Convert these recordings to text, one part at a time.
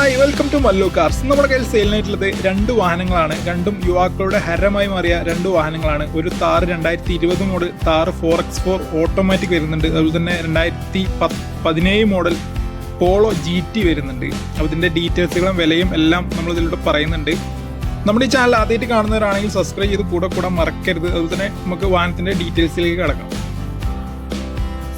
Hi welcome to Mallu cars നമ്മുടെ കയ്യിൽ സെയിലിനായിട്ടുള്ളത് രണ്ട് വാഹനങ്ങളാണ്. രണ്ടും യുവാക്കളുടെ ഹരമായി മാറിയ രണ്ട് വാഹനങ്ങളാണ്. ഒരു താർ രണ്ടായിരത്തി ഇരുപത് model Thar four X four automatic വരുന്നുണ്ട്. അതുപോലെ തന്നെ രണ്ടായിരത്തി പതിനേഴ് മോഡൽ പോളോ ജി ടി വരുന്നുണ്ട്. അപ്പോൾ ഇതിന്റെ ഡീറ്റെയിൽസുകളും വിലയും എല്ലാം നമ്മൾ ഇതിലൂടെ പറയുന്നുണ്ട്. നമ്മുടെ ഈ ചാനൽ ആദ്യമായിട്ട് കാണുന്നവരാണെങ്കിൽ സബ്സ്ക്രൈബ് ചെയ്ത് കൂടെ കൂടെ മറക്കരുത്. അതുപോലെ തന്നെ നമുക്ക് വാഹനത്തിന്റെ ഡീറ്റെയിൽസിലേക്ക് കിടക്കാം.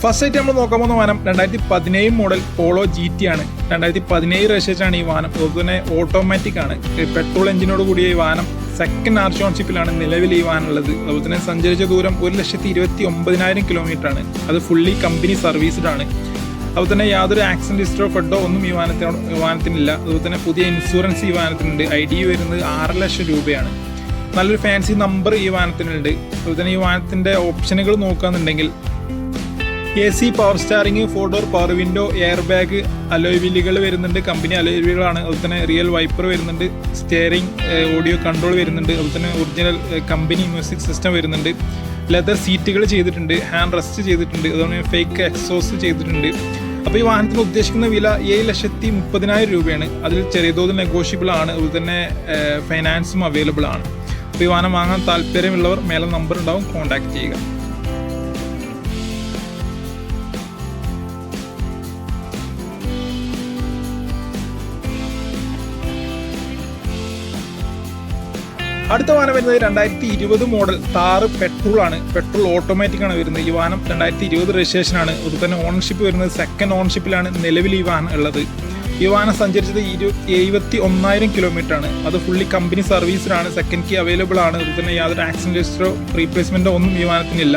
ഫസ്റ്റ് ആയിട്ട് നമ്മൾ നോക്കാൻ പോകുന്ന വാഹനം രണ്ടായിരത്തി പതിനേഴ് മോഡൽ പോളോ ജി ടി ആണ്. രണ്ടായിരത്തി പതിനേഴ് രജിസ്ട്രേഷൻ ഈ വാഹനം. അതുപോലെ തന്നെ ഓട്ടോമാറ്റിക് ആണ്. പെട്രോൾ എഞ്ചിനോട് കൂടിയ ഈ വാഹനം സെക്കൻഡ് ആർച്ച് ഓൺഷിപ്പിലാണ് നിലവിൽ ഈ വാഹനം ഉള്ളത്. അതുപോലെ തന്നെ സഞ്ചരിച്ച ദൂരം ഒരു ലക്ഷത്തി ഇരുപത്തി ഒമ്പതിനായിരം കിലോമീറ്റർ ആണ്. അത് ഫുള്ളി കമ്പനി സർവീസ്ഡ് ആണ്. അതുപോലെ തന്നെ യാതൊരു ആക്സിഡന്റ് ഹിസ്റ്ററോ ഫെഡോ ഒന്നും ഈ വാഹനത്തിനോട് വാഹനത്തിനില്ല. അതുപോലെ തന്നെ പുതിയ ഇൻഷുറൻസ് ഈ വാഹനത്തിനുണ്ട്. ഐ ഡി വരുന്നത് ആറ് ലക്ഷം രൂപയാണ്. നല്ലൊരു ഫാൻസി നമ്പർ ഈ വാഹനത്തിനുണ്ട്. അതുപോലെ തന്നെ ഈ വാനത്തിന്റെ ഓപ്ഷനുകൾ നോക്കുകയാണെന്നുണ്ടെങ്കിൽ A C power steering four door power window air bag alloy വീലുകൾ വരുന്നുണ്ട്. കമ്പനി അലോയ് വീലുകളാണ് അതുപോലെ തന്നെ റിയൽ വൈപ്പർ വരുന്നുണ്ട്. സ്റ്റിയറിംഗ് ഓഡിയോ കൺട്രോൾ വരുന്നുണ്ട്. അതുപോലെ തന്നെ ഒറിജിനൽ കമ്പനി മ്യൂസിക് സിസ്റ്റം വരുന്നുണ്ട്. ലെതർ സീറ്റുകൾ ചെയ്തിട്ടുണ്ട്. ഹാൻഡ് റെസ്റ്റ് ചെയ്തിട്ടുണ്ട്. അതുപോലെ ഫേക്ക് എക്സോസ് ചെയ്തിട്ടുണ്ട്. അപ്പോൾ ഈ വാഹനത്തിന് ഉദ്ദേശിക്കുന്ന വില ഏഴ് ലക്ഷത്തി മുപ്പതിനായിരം രൂപയാണ്. അതിൽ ചെറിയ തോതിൽ നെഗോഷ്യബിൾ ആണ്. അതുപോലെ തന്നെ ഫൈനാൻസും അവൈലബിൾ ആണ്. അപ്പോൾ ഈ വാഹനം വാങ്ങാൻ താല്പര്യമുള്ളവർ മേലെ നമ്പർ ഉണ്ടാവും. കോൺടാക്ട് ചെയ്യുക. അടുത്ത വാഹനം വരുന്നത് രണ്ടായിരത്തി ഇരുപത് മോഡൽ താറ് പെട്രോൾ ആണ്. പെട്രോൾ ഓട്ടോമാറ്റിക് ആണ് വരുന്നത്. ഈ വാഹനം രണ്ടായിരത്തി ഇരുപത് രജിസ്ട്രേഷൻ ആണ്. അതുപോലെ തന്നെ ഓണർഷിപ്പ് വരുന്നത് സെക്കൻഡ് ഓണർഷിപ്പിലാണ് നിലവിൽ ഈ വാഹനം ഉള്ളത്. ഈ വാഹനം സഞ്ചരിച്ചത് ഇരു എഴുപത്തി ഒന്നായിരം കിലോമീറ്റർ ആണ്. അത് ഫുള്ളി കമ്പനി സർവീസിലാണ് സെക്കൻഡ് കീ അവൈലബിൾ ആണ്. അതുപോലെ തന്നെ യാതൊരു ആക്സിഡന്റ് രജിസ്റ്ററോ റീപ്ലേസ്മെന്റോ ഒന്നും ഈ വാഹനത്തിനില്ല.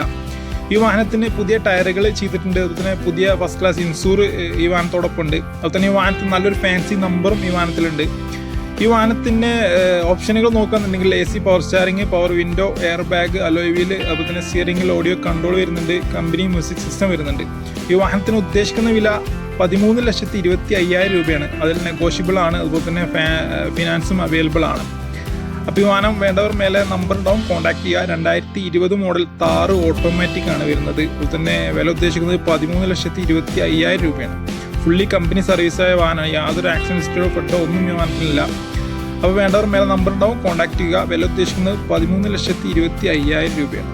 ഈ വാഹനത്തിന് പുതിയ ടയറുകൾ ചെയ്തിട്ടുണ്ട്. അതുപോലെ തന്നെ പുതിയ ഫസ്റ്റ് ക്ലാസ് ഇൻഷൂർ ഈ വാഹനത്തോടൊപ്പം ഉണ്ട് അതുപോലെ തന്നെ ഈ വാഹനത്തിന് നല്ലൊരു ഫാൻസി നമ്പറും ഈ വാഹനത്തിലുണ്ട്. ഈ വാഹനത്തിന്റെ ഓപ്ഷനുകൾ നോക്കുകയാണെന്നുണ്ടെങ്കിൽ A C power steering power window air bag alloy wheel അതുപോലെ തന്നെ സ്റ്റിയറിംഗിൽ ഓഡിയോ കൺട്രോൾ വരുന്നുണ്ട് കമ്പനി മ്യൂസിക് സിസ്റ്റം വരുന്നുണ്ട്. ഈ വാഹനത്തിന് ഉദ്ദേശിക്കുന്ന വില പതിമൂന്ന് ലക്ഷത്തി ഇരുപത്തി അയ്യായിരം രൂപയാണ്. അതിൽ നെഗോഷ്യബിൾ ആണ് അതുപോലെ തന്നെ ഫിനാൻസും അവൈലബിൾ ആണ്. അപ്പോൾ ഈ വാഹനം വേണ്ടവർ മേലെ നമ്പർ ഉണ്ടാവും കോൺടാക്ട് ചെയ്യുക. രണ്ടായിരത്തി ഇരുപത് മോഡൽ താറ് ഓട്ടോമാറ്റിക് ആണ് വരുന്നത്. അതുപോലെ തന്നെ വില ഉദ്ദേശിക്കുന്നത് പതിമൂന്ന് ലക്ഷത്തി ഇരുപത്തി അയ്യായിരം രൂപയാണ്. ഫുള്ളി കമ്പനി സർവീസായ വാഹനമാണ് യാതൊരു ആക്സിഡന്റ് ഹിസ്റ്ററോ പെട്ടോ ഒന്നും ഈ വാഹനത്തിലില്ല അപ്പോൾ വേണ്ടവർ മേലെ നമ്പർ ഉണ്ടാവും കോൺടാക്ട് ചെയ്യുക. വില ഉദ്ദേശിക്കുന്നത് പതിമൂന്ന് ലക്ഷത്തി ഇരുപത്തി അയ്യായിരം രൂപയാണ്.